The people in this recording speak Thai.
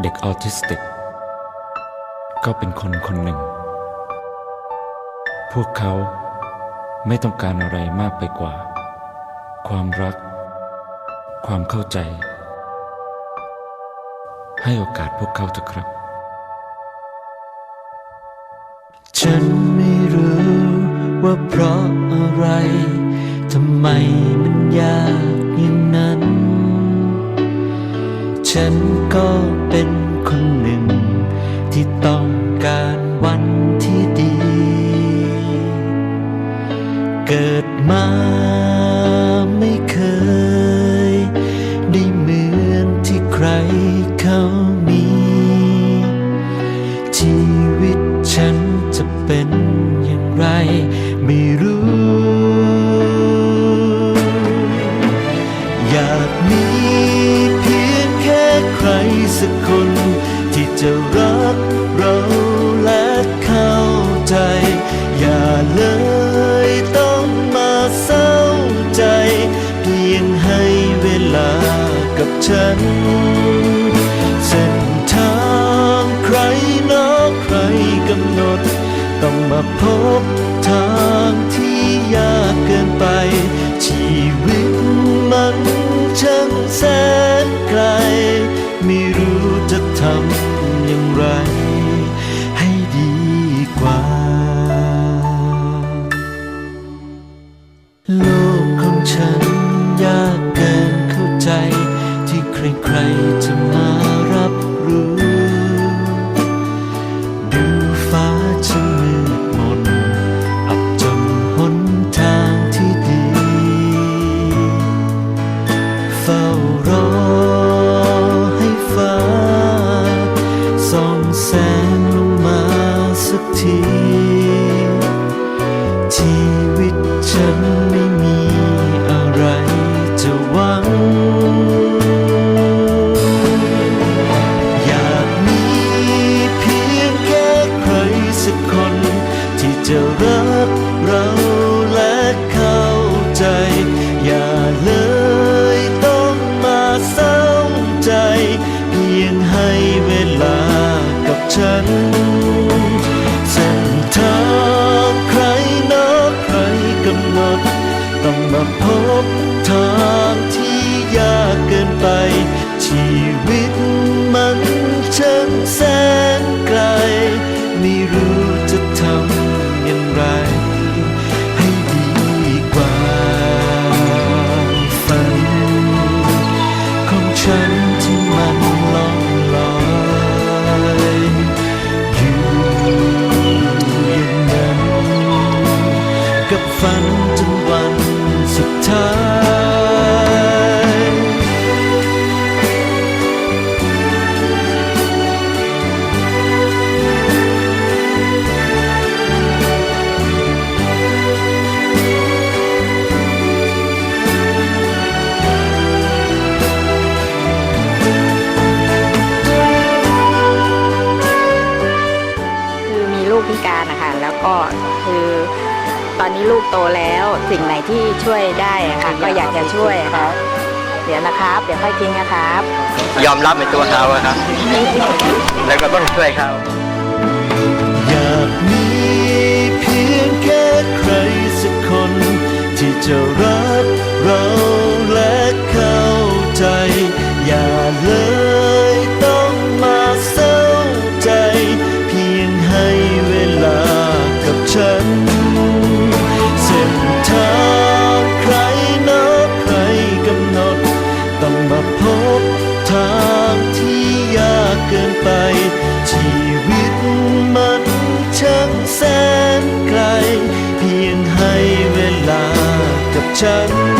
เด็กออทิสติก ก็เป็นคนคนหนึ่ง พวกเขาไม่ต้องการอะไรมากไปกว่า ความรัก ความเข้าใจ ให้โอกาสพวกเขาเถอะครับ ฉันไม่รู้ว่าเพราะอะไรทำไมมันยากอย่งนั ฉันก็เป็นคนหนึ่ง ที่ต้องการวันที่ดี เกิดมาันเส้นทางใครนอกใครกำหนด ต้องมาพบทางที่ยากเกินไป ชีวิตมันช่างแสน ใครๆจะมา ฉัน เส้นทางใครนักใครกำหนด ต้องมาพบทางที่ยากเกินไป ชีวิตมันช่างแสน ฝันจนวันสุดท้ายคือมีลูกพิการนะคะแล้วก็คือ ตอนนี้ลูกโตแล้วสิ่งไหนที่ช่วยได้อะค่ะ ก็อยากจะช่วยอะค่ะ เดี๋ยวนะครับ เดี๋ยวค่อยทิ้งนะครับ ยอมรับในตัวเขาอะครับ แล้วก็ต้องช่วยเขาอยากมีเพียงแค่ใครสักคนที่จะรัก ฉันเส้นทา